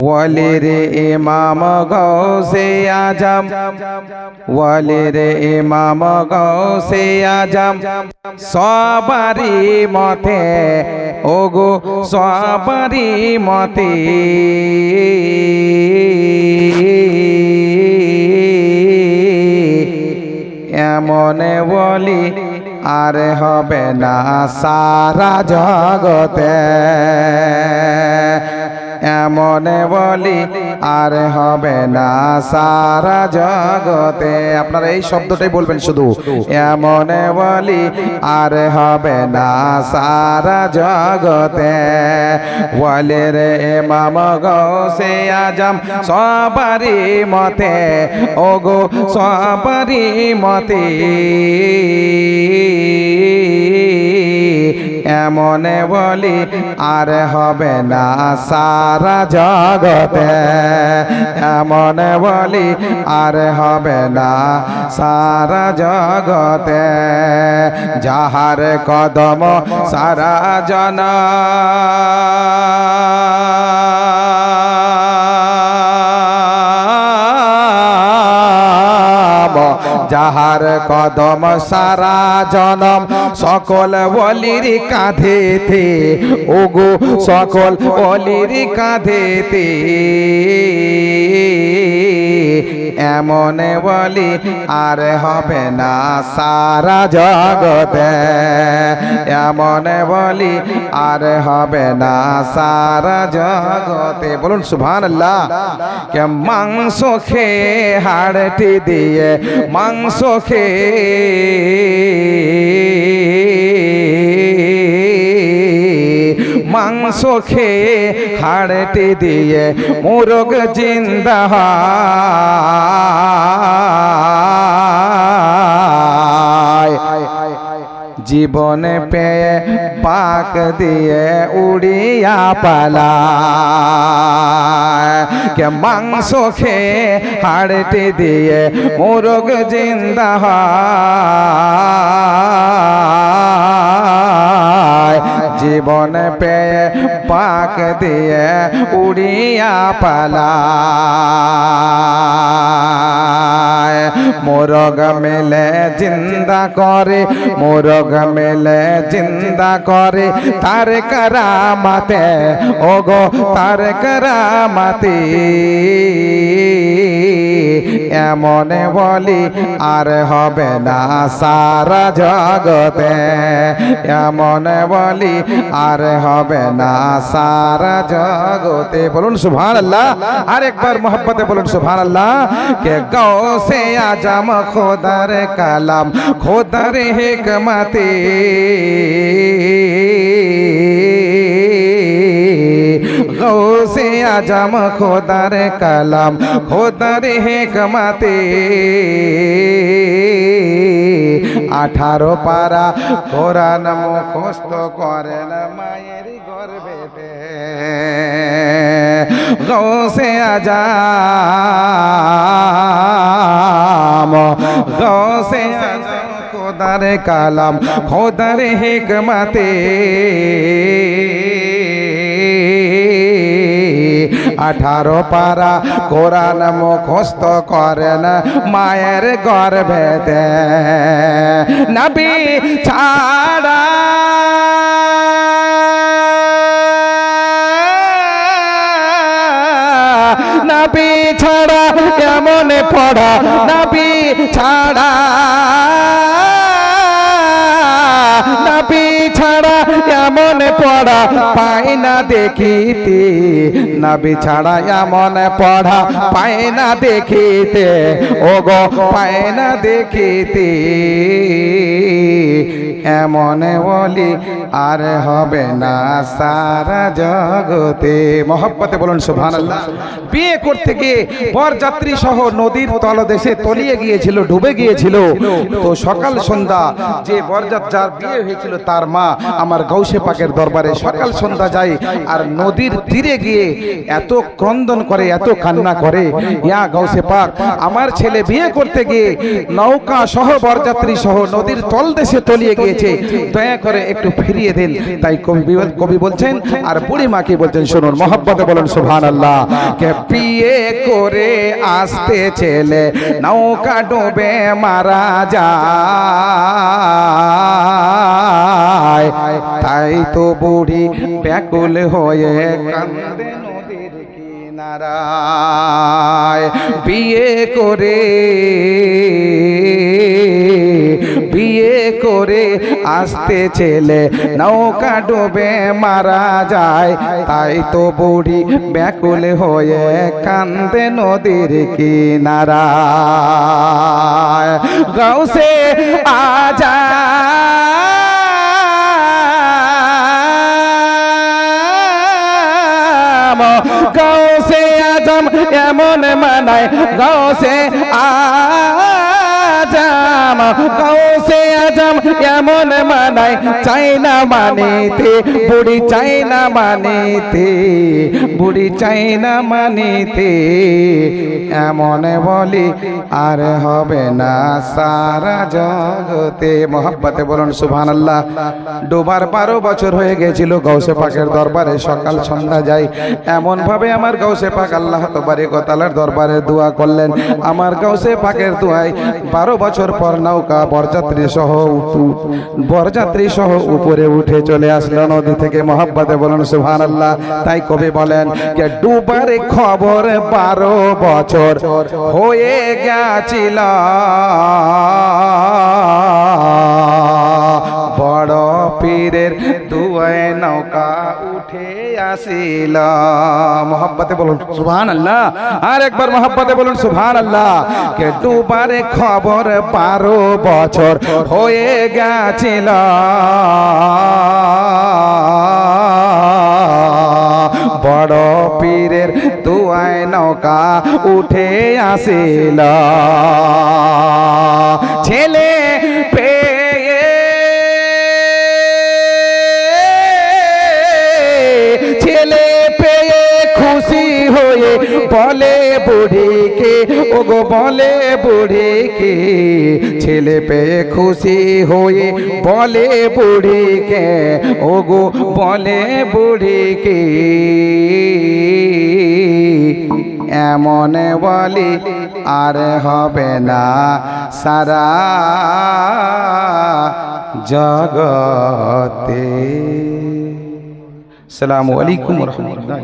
ওয়ালির ইমাম গৌসে আজম ওয়ালির ইমাম গৌসে আজম সবারি মতে, ওগো সবারি মতে। এমন বলি আর হবে না সারা জগতে। এমন বলি আর হবে না সারা জগতে। আপনারা এই শব্দটাই বলবেন শুধু। এমন বলি আর হবে না সারা জগতে। বলে রে মাম গৌসে আজম সবারি মতে, ওগো সবারি মতে। এমন বলি, আর হবে না সারা জগতে। এমনে বলি, আর হবে না সারা জগতে। যাহার কদম সারা জনা। যাহার কদম সারা জনম সকল বলির কাঁধেতে। ওগো সকল বলির কাঁধেতে। এমন বলি, আর হবে না সারা জগতে। এমন বলি, আর হবে না সারা জগতে। বলুন সুভান আল্লাহ কে মাংস খেয়ে হাড়টি দিয়ে, মাংস খেয়ে মাংস খেয়ে হাড়টি দিয়ে মুরগ জিন্দা জীবনে পেয়ে পাক দিয়ে উড়িয়া পালা কে মাংস খেয়ে হাড়টি দিয়ে মুরগ জিন্দা হয়। জীবন পেয়ে পাক দিয়ে উড়িয়া পালা মোরগ মেলে জিন্দা করে, মোরগ মেলে জিন্দা করে, তার করামাতে, ওগো তার করামাতে। এমন বলি আর হবে না সারা জগতে। এমন বলি আর হবে না সারা জগতে। বলুন সুভান আল্লাহ আরেকবার মোহব্বতে বলুন সুভান আল্লাহ কে গৌসে আজম খোদার কালাম, খোদার হিকমতে। আজম খোদার কালাম খোদার হিকমতে আঠারো পারা কোরআন মুখস্থ করেন মায়ের গর্বেতে গৌসে আজাম গৌসে আজাম খোদার কালাম খোদার হিকমতে আঠারো পারা কোরআন মুখস্থ করেন, মায়ের গর্ভেতে নবী ছাড়া। নবী ছাড়া এমন পড়া, নবী ছাড়া। পড়া পাই না দেখিতে। নাবি ছাড়া এমন পড়া পাই না দেখিতে। ও গো পাই না দেখিতে। এমন বলি আর হবে না সারা জগতে। মহব্বতে বলুন সুভান বিয়ে করতে গিয়ে বরযাত্রী সহ নদীর তলদেশে তলিয়ে গিয়েছিল, ডুবে গিয়েছিল। তো সকাল সন্ধ্যা যে বরযাত্রার বিয়ে হয়েছিল তার মা আমার গৌসে পাকের দরবারে সকাল সন্ধ্যা যাই আর নদীর তীরে গিয়ে এত ক্রন্দন করে, এত কান্না করে, ইয়া গৌসে পাক, আমার ছেলে বিয়ে করতে গিয়ে নৌকা সহ বরযাত্রী সহ নদীর তলদেশে তলিয়ে গিয়েছে। দয়া করে একটু ফিরিয়ে দিন। তাই কবি কবি বলছেন, আর বুড়ি মাকে বলছেন, শুনুন, মহব্বতে বলেন সুবহান আল্লাহ কে বিয়ে করে আসতে ছেলে, নৌকা ডুবে মারা যায়। তাই তো বুড়ি ব্যাকুল হয়ে কান্দে নদীর কিনারায়। বিয়ে করে আসতে ছেলে, নৌকা ডুবে মারা যায়। তাই তো বুড়ি ব্যাকুল হয়ে কান্দে নদীর কিনারায় গাউসে আজা গাউসে আজম এমন মানায়। গাউসে আজম। গাউসে এমন মানায় চাই না মানিতে, বুড়ি চাই না মানিতে, বুড়ি চাই না মানিতে, এমন বলি আর হবে না সারা জগতে। মোহাব্বতে বলুন সুবহান আল্লাহ ডোবার বারো বছর হয়ে গেছিল গৌসে পাকের দরবারে, সকাল সন্ধ্যা যাই। এমন ভাবে আমার গৌসে পাক আল্লাহ তবারে গোতালার দরবারে দোয়া করলেন। আমার গৌসে পাকের দোয়ায় বারো বছর পর নৌকা, বরযাত্রী সহ বরযাত্রী সহ উপরে উঠে চলে আসলো নদী থেকে মহাব্বাতে বলেন সুহান আল্লাহ তাই কবি বলেন যে, ডুবার খবর বারো বছর হয়ে গেছিল। বড় পীরের দুয়ায় নৌকা বলুন। আল্লাহ আর একবার বলুন আল্লাহ কে খবর বারো বছর হয়ে গেছিল। বড় পীরের দুয়ায় নৌকা উঠে আসিল। ছেলে বুড়িকে, ওগো বলে বুড়িকে, ছেলে পেয়ে খুশি হয়ে বলে বুড়িকে, ওগো বলে বুড়িকে। এমন বলি আর হবে না সারা জগতে। সালামু আলাইকুম রহমতুল্লাহ